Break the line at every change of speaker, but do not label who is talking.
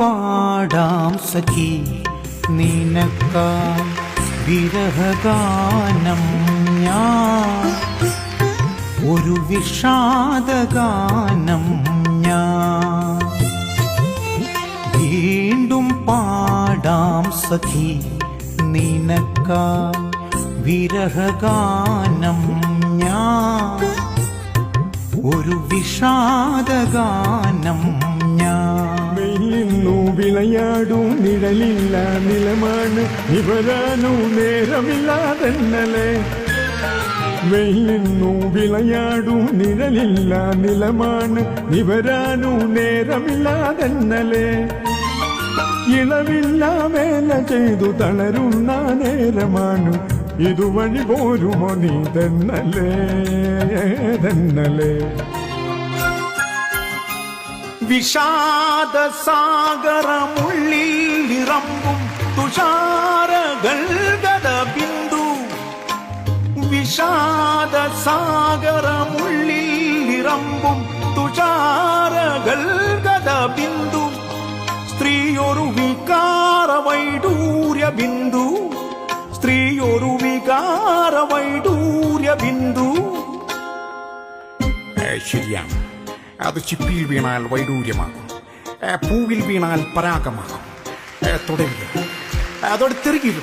പാടാം സഖി. നിനക്കായി വിരഹഗാനം ഞാൻ. ഒരു വിഷാദഗാനം ഞാൻ. വീണ്ടും പാടാം സഖി. നിനക്കായി വിരഹഗാനം ഞാൻ. ഒരു വിഷാദഗാനം
വിളയാടും നിഴലില്ല നിലമാണ്. ഇവരാനു നേരമില്ലാതെന്നലെ വെയിലിന്നു വിളയാടും നിഴലില്ല നിലമാണ്. ഇവരാനു നേരമില്ലാതെന്നലെ ഇളവില്ല വേല ചെയ്തു തളരുന്ന നേരമാണ്. ഇതുവഴി പോരുമോ നീ തന്നലേ തന്നലേ
விஷாத சாகரமுள்ளில் நிரம்பும் துஷார கல்கத பிந்து. விஷாத சாகரமுள்ளில் நிரம்பும் துஷார கல்கத பிந்து. ஸ்திரீயொரு விகார வைடூரிய பிந்து. ஸ்திரீயொரு விகார வைடூரிய
பிந்து. ஐஸ்வர்யா അത് ചിപ്പിയിൽ വീണാൽ വൈഡൂര്യമാകും. പൂവിൽ വീണാൽ പരാഗമാകും. തുടരുക. അതോടെ തിരികിലും